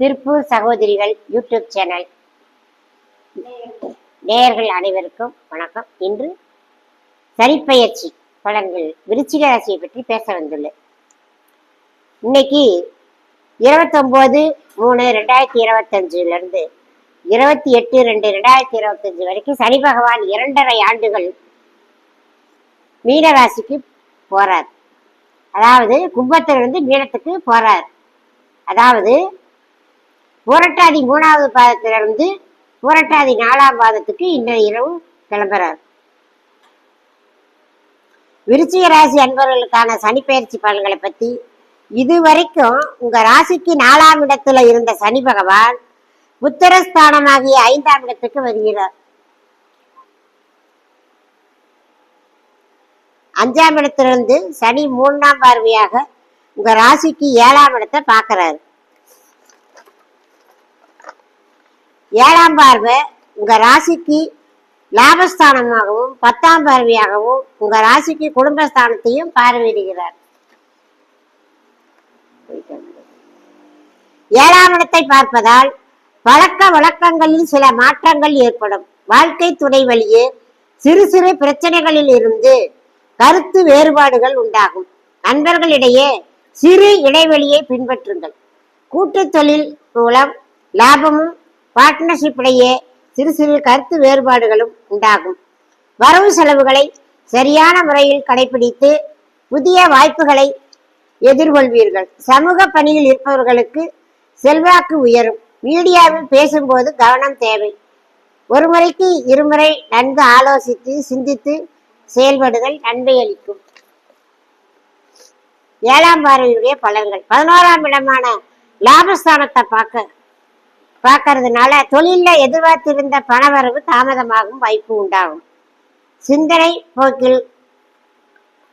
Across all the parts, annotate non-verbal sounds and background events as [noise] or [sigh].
திருப்பூர் சகோதரிகள் YouTube channel. நேயர்கள் அனைவருக்கும் வணக்கம். இன்று சரிப்பயிற்சி பலன்கள் விருச்சிக ராசியை பற்றி பேச வந்துள்ளேன். இன்னைக்கு இருபத்தொம்போது மூணு ரெண்டாயிரத்தி இருபத்தஞ்சுல இருந்து இருபத்தி எட்டு ரெண்டு ரெண்டாயிரத்தி இருபத்தஞ்சு வரைக்கும் சனி பகவான் இரண்டரை ஆண்டுகள் மீனராசிக்கு போறார். அதாவது கும்பத்திலிருந்து மீனத்துக்கு போறார். அதாவது புரட்டாதி மூணாவது பாதத்திலிருந்து புரட்டாதி நாலாம் பாதத்துக்கு இன்றைய இரவு கிளம்புறார். விருச்சிக ராசி அன்பர்களுக்கான சனிப்பெயர்ச்சி பலன்களை பத்தி இதுவரைக்கும் உங்க ராசிக்கு நாலாம் இடத்துல இருந்த சனி பகவான் புத்திரஸ்தானமாகிய ஐந்தாம் இடத்துக்கு வருகிறார். அஞ்சாம் இடத்திலிருந்து சனி மூன்றாம் பார்வையாக உங்க ராசிக்கு ஏழாம் இடத்தை பார்க்கறாரு. ஏழாம் பார்வை உங்க ராசிக்கு லாபஸ்தானமாகவும் பத்தாம் பார்வையாகவும் உங்க ராசிக்கு குடும்பஸ்தானத்தையும் பார்வையிடுகிறார். ஏழாம் இடத்தை பார்ப்பதால் பழக்க வழக்கங்களில் சில மாற்றங்கள் ஏற்படும். வாழ்க்கை துணை வழியே சிறு சிறு பிரச்சனைகளில் இருந்து கருத்து வேறுபாடுகள் உண்டாகும். நண்பர்களிடையே சிறு இடைவெளியை பின்பற்றுங்கள். கூட்டு தொழில் மூலம் லாபமும் பார்ட்னர்ஷிப் சிறு சிறு கருத்து வேறுபாடுகளும் உண்டாகும். வரவு செலவுகளை சரியான முறையில் கடைபிடித்து புதிய வாய்ப்புகளை எதிர்கொள்வீர்கள். சமூக பணியில் இருப்பவர்களுக்கு செல்வாக்கு உயரும். மீடியாவில் பேசும்போது கவனம் தேவை. ஒரு முறைக்கு இருமுறை நன்கு ஆலோசித்து சிந்தித்து செயல்படுதல் நன்மை அளிக்கும். ஏழாம் பார்வையுடைய பலன்கள். பதினோராம் இடமான லாபஸ்தானத்தை பார்க்க பார்க்கறதுனால தொழில எதிர்பார்த்திருந்த பணவரவு தாமதமாகும் வாய்ப்பு உண்டாகும். சிந்தனை போக்கில்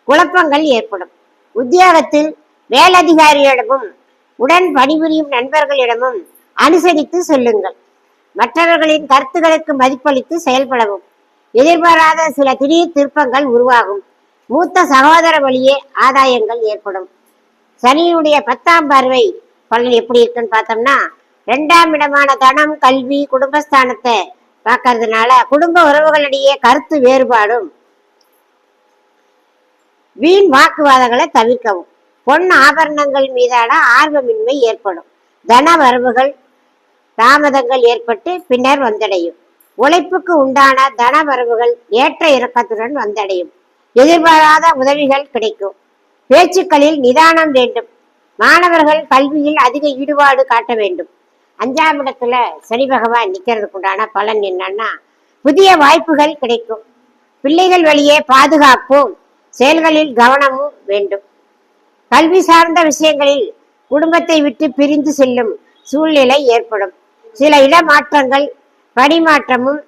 குழப்பங்கள் ஏற்படும். உத்தியோகத்தில் மேலதிகாரியிடமும் உடன் பணிபுரியும் நண்பர்களிடமும் அனுசரித்து சொல்லுங்கள். மற்றவர்களின் கருத்துகளுக்கு மதிப்பளித்து செயல்படவும். எதிர்பாராத சில திடீர் திருப்பங்கள் உருவாகும். மூத்த சகோதர வழியே ஆதாயங்கள் ஏற்படும். சனியினுடைய பத்தாம் பார்வை பலன் எப்படி இருக்குன்னு பார்த்தோம்னா ரெண்டாம் இடமான தனம் கல்வி குடும்பஸ்தானத்தை பார்க்கறதுனால குடும்ப உறவுகளிடையே கருத்து வேறுபாடும் வீண் வாக்குவாதங்களை தவிர்க்கவும் பொன் ஆபரணங்கள் மீதான ஆர்வமின்மை ஏற்படும். தன வரவுகள் தாமதங்கள் ஏற்பட்டு பின்னர் வந்தடையும். உழைப்புக்கு உண்டான தன வரவுகள் ஏற்ற இறக்கத்துடன் வந்தடையும். எதிர்பாராத உதவிகள் கிடைக்கும். பேச்சுக்களில் நிதானம் வேண்டும். மாணவர்கள் கல்வியில் அதிக ஈடுபாடு காட்ட வேண்டும். அஞ்சாம் இடத்துல சனி பகவான் நிக்கிறதுக்கு உண்டான பலன் என்னன்னா புதிய வாய்ப்புகள் கிடைக்கும். பிள்ளைகள் வழியே பாதுகாப்பும். செயல்களில் கவனமும் வேண்டும். கல்வி சார்ந்த விஷயங்களில் குடும்பத்தை விட்டு பிரிந்து செல்லும் சூழ்நிலை ஏற்படும். சில இடமாற்றங்கள் பணிமாற்றமும்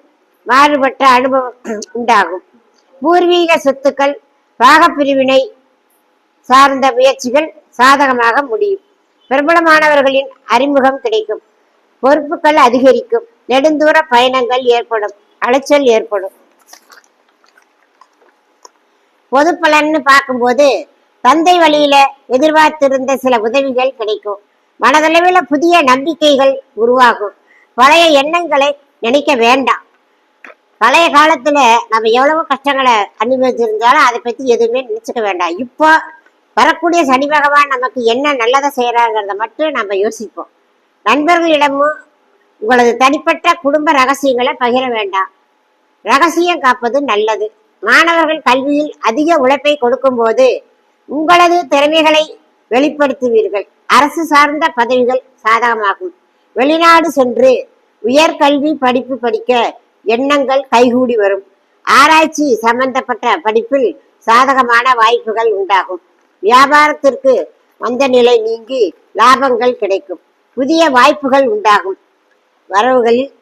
மாறுபட்ட அனுபவம் [clears throat] உண்டாகும். பூர்வீக சொத்துக்கள் பாகப்பிரிவினை சார்ந்த முயற்சிகள் சாதகமாக முடியும். பிரபலமானவர்களின் அறிமுகம் கிடைக்கும். பொறுப்புகள் அதிகரிக்கும். நெடுந்தூர பயணங்கள் ஏற்படும். அலைச்சல் ஏற்படும். பொது பலன்னு பார்க்கும்போது தந்தை வழியில எதிர்பார்த்திருந்த சில உதவிகள் கிடைக்கும். மனதளவில் புதிய நம்பிக்கைகள் உருவாகும். பழைய எண்ணங்களை நினைக்க வேண்டாம். பழைய காலத்துல நம்ம எவ்வளவு கஷ்டங்களை அனுபவிச்சிருந்தாலும் அதை பத்தி எதுவுமே நினைச்சுக்க வேண்டாம். இப்போ வரக்கூடிய சனி பகவான் நமக்கு என்ன நல்லதை செய்யறாங்கிறத மட்டும் நம்ம யோசிப்போம். நண்பர்களிடமும் உங்களது தனிப்பட்ட குடும்ப ரகசியங்களை பகிர வேண்டாம். ரகசியம் காப்பது நல்லது. மாணவர்கள் கல்வியில் அதிக உழைப்பை கொடுக்கும்போது உங்களது திறமைகளை வெளிப்படுத்துவீர்கள். அரசு சார்ந்த பதவிகள் சாதகமாகும். வெளிநாடு சென்று உயர்கல்வி படிப்பு படிக்க எண்ணங்கள் கைகூடி வரும். ஆராய்ச்சி சம்பந்தப்பட்ட படிப்பில் சாதகமான வாய்ப்புகள் உண்டாகும். வியாபாரத்திற்கு வந்த நிலை நீங்கி லாபங்கள் கிடைக்கும். புதிய வாய்ப்புகள் உண்டாகும். வரவுகளில்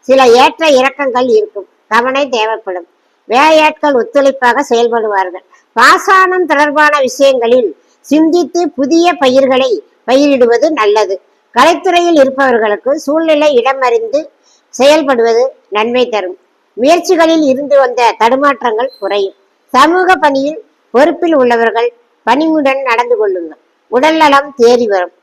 சில ஏற்ற இறக்கங்கள் இருக்கும். கவனை தேவைப்படும். வேலையாட்கள் ஒத்துழைப்பாக செயல்படுவார்கள். பாசானம் தொடர்பான விஷயங்களில் சிந்தித்து புதிய பயிர்களை பயிரிடுவது நல்லது. கலைத்துறையில் இருப்பவர்களுக்கு சூழ்நிலை இடமறிந்து செயல்படுவது நன்மை தரும். முயற்சிகளில் இருந்து வந்த தடுமாற்றங்கள் குறையும். சமூக பணியில் பொறுப்பில் உள்ளவர்கள் பணிவுடன் நடந்து கொள்ளுங்கள். உடல் நலம் தேறி வரும்.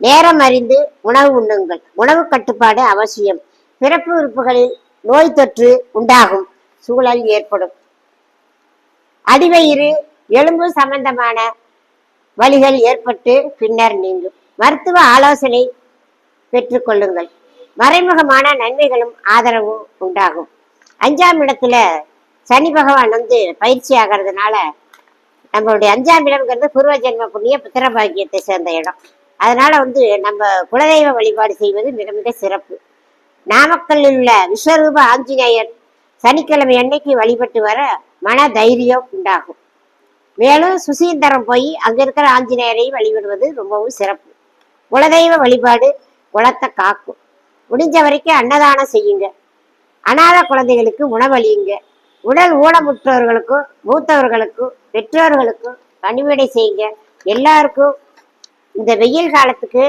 நேரம் அறிந்து உணவு உண்ணுங்கள். உணவு கட்டுப்பாடு அவசியம். பிறப்பு உறுப்புகளில் நோய் தொற்று உண்டாகும் சூழல் ஏற்படும். அடிவயிறு எலும்பு சம்பந்தமான வலிகள் ஏற்பட்டு பின்னர் நீங்கும். மருத்துவ ஆலோசனை பெற்றுக்கொள்ளுங்கள் மறைமுகமான நன்மைகளும் ஆதரவும் உண்டாகும். அஞ்சாம் இடத்துல சனி பகவான் வந்து பயிற்சி ஆகிறதுனால நம்மளுடைய அஞ்சாம் இடம்ங்கிறது பூர்வ ஜென்ம புண்ணிய புத்திர பாக்கியத்தை சேர்ந்த இடம். அதனால வந்து நம்ம குலதெய்வ வழிபாடு செய்வது மிக மிக சிறப்பு. நாமக்கல்லில் உள்ள விஸ்வரூப ஆஞ்சநேயர் சனிக்கிழமை அன்னைக்கு வழிபட்டு வர மன தைரியம் உண்டாகும். மேலும் சுசீந்தரம் போய் அங்க இருக்கிற ஆஞ்சநேயரை வழிபடுவது ரொம்பவும் சிறப்பு. குலதெய்வ வழிபாடு குலத்தை காக்கும். முடிஞ்ச வரைக்கும் அன்னதானம் செய்யுங்க. அனாத குழந்தைகளுக்கு உணவளியுங்க. உடல் ஊனமுற்றவர்களுக்கும் மூத்தவர்களுக்கும் பெற்றோர்களுக்கும் பணிவிடை செய்யுங்க. எல்லாருக்கும் இந்த வெயில் காலத்துக்கு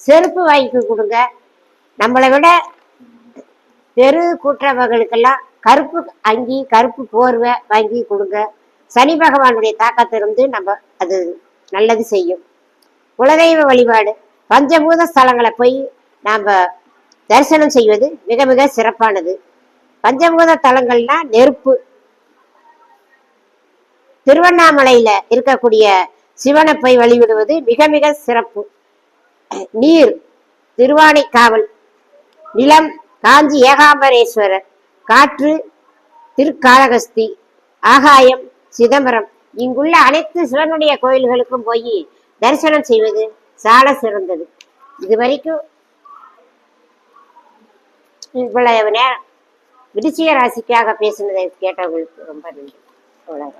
செருப்பு வாங்கி கொடுங்க. நம்மளை விட பெரு கூட்டுறவர்களுக்கெல்லாம் கருப்பு அங்கி கருப்பு போர்வை வாங்கி கொடுங்க. சனி பகவானுடைய தாக்கத்திலிருந்து நம்ம அது நல்லது செய்யும். குலதெய்வ வழிபாடு. பஞ்சபூத ஸ்தலங்களை போய் நாம் தரிசனம் செய்வது மிக மிக சிறப்பானது. பஞ்சபூத தலங்கள்னா நெருப்பு. திருவண்ணாமலையில இருக்கக்கூடிய சிவனை போய் வழிவிடுவது மிக மிக சிறப்பு. நீர் திருவானைக்காவல் நிலம் காஞ்சி ஏகாம்பரேஸ்வரர் காற்று திருக்காளகஸ்தி ஆகாயம் சிதம்பரம். இங்குள்ள அனைத்து சிவனுடைய கோயில்களுக்கும் போய் தரிசனம் செய்வது சால சிறந்தது. இது வரைக்கும் இவ்வளவு நேரம் விருச்சிக ராசிக்காக பேசினதை கேட்டவங்களுக்கு ரொம்ப நன்றி. அவ்வளோ